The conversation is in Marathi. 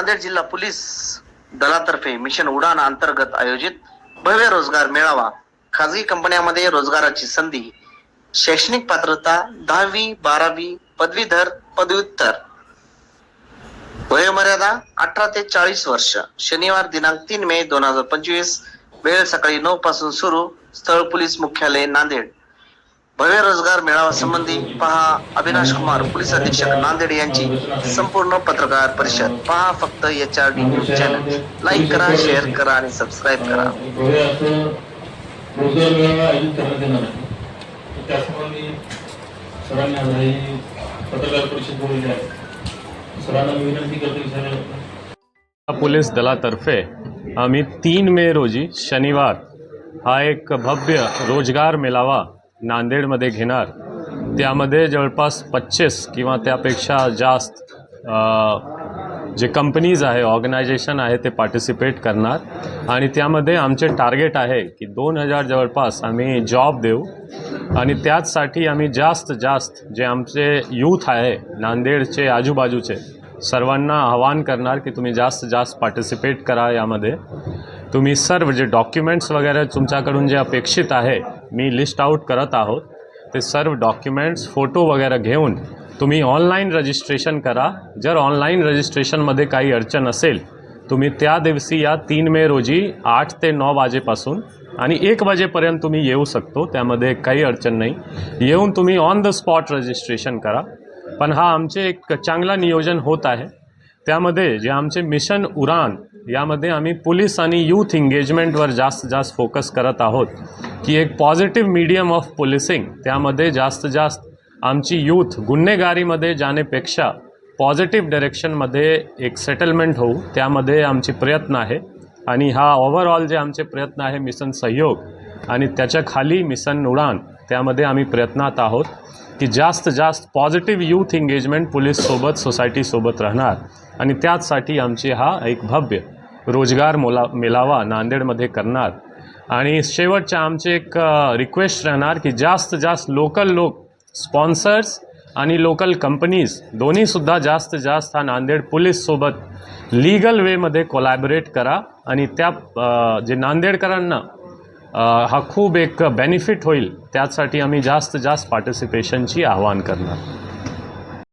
नांदेड जिल्हा पोलीस दलातर्फे मिशन उडान अंतर्गत आयोजित भव्य रोजगार मेळावा. खाजगी कंपन्यांमध्ये रोजगाराची संधी. शैक्षणिक पात्रता दहावी बारावी पदवीधर पदव्युत्तर. वयोमर्यादा अठरा ते चाळीस वर्ष. शनिवार दिनांक तीन मे दोन हजार पंचवीस वेळ सकाळी नऊ पासून सुरू. स्थळ पोलीस मुख्यालय नांदेड. भव्य रोजगार मेळावा संबंधी पहा अविनाश कुमार पोलीस अधीक्षक नांदेड यांची संपूर्ण पत्रकार परिषद. पहा फक्त H R D news channel like करा शेअर करा आणि सबस्क्राईब करा. रोजगार मेळावा आयोजित करण्यात येणार आहे त्यासंबंधी सरांनी आज ही पत्रकार परिषद बोलली आहे सरांना मी विनंती करतो सर पोलीस दलातर्फे आम्ही तीन मे रोजी शनिवार हा एक भव्य रोजगार मेळावा नांदेडमध्ये घेणार त्यामध्ये जवळपास पच्चीस किंवा त्यापेक्षा जास्त जे कंपनीज आहे ऑर्गनायझेशन आहे ते पार्टिसिपेट करणार. आणि त्यामध्ये आमचे टार्गेट आहे की दोन हजार जवळपास आम्ही जॉब देऊ. आणि त्याचसाठी आम्ही जास्त जास्त जे आमचे यूथ आहे नांदेडचे आजूबाजूचे सर्वांना आवाहन करणार की तुम्ही जास्त जास्त पार्टिसिपेट करा यामध्ये. तुम्ही सर्व जे डॉक्युमेंट्स वगैरे तुमच्याकडून जे अपेक्षित आहे मी लिस्ट आउट करत आहोत. ते सर्व डॉक्युमेंट्स फोटो वगैरे घेऊन तुम्ही ऑनलाईन रजिस्ट्रेशन करा. जर ऑनलाईन रजिस्ट्रेशनमध्ये काही अडचण असेल तुम्ही त्या दिवशी या तीन मे रोजी आठ ते नऊ वाजेपासून आणि एक वाजेपर्यंत तुम्ही येऊ शकतो. त्यामध्ये काही अडचण नाही. येऊन तुम्ही ऑन द स्पॉट रजिस्ट्रेशन करा. पण हा आमचे एक चांगला नियोजन होत आहे. त्यामध्ये जे आमचे मिशन उडान यामध्ये आम्ही पोलीस आणि यूथ एंगेजमेंटवर जास्त जास्त फोकस करत आहोत की एक पॉझिटिव्ह मीडियम ऑफ पोलिसिंग त्यामध्ये जास्त जास्त आमची यूथ गुन्हेगारीमध्ये जाण्यापेक्षा पॉझिटिव्ह डायरेक्शनमध्ये एक सेटलमेंट होऊ त्यामध्ये आमचे प्रयत्न आहे. आणि हा ओव्हरऑल जे आमचे प्रयत्न आहे मिशन सहयोग आणि त्याच्याखाली मिशन उडान त्यामध्ये आम्ही प्रयत्नात आहोत की जास्त जास्त पॉझिटिव्ह यूथ एंगेजमेंट पोलीससोबत सोसायटीसोबत राहणार. आणि त्याचसाठी आमची हा एक भव्य रोजगार मोला मेळावा नांदेडमध्ये करणार. आणि शेवटच्या आमचे एक रिक्वेस्ट राहणार की जास्त जास्त लोकल लोक स्पॉन्सर्स आणि लोकल कंपनीज दोन्हीसुद्धा जास्त जास्त हा नांदेड पोलीससोबत लीगल वेमध्ये कोलॅबरेट करा. आणि त्या जे नांदेडकरांना हा खूप एक बेनिफिट होईल त्यासाठी आम्ही जास्त जास्त पार्टिसिपेशनची आवाहन करणार.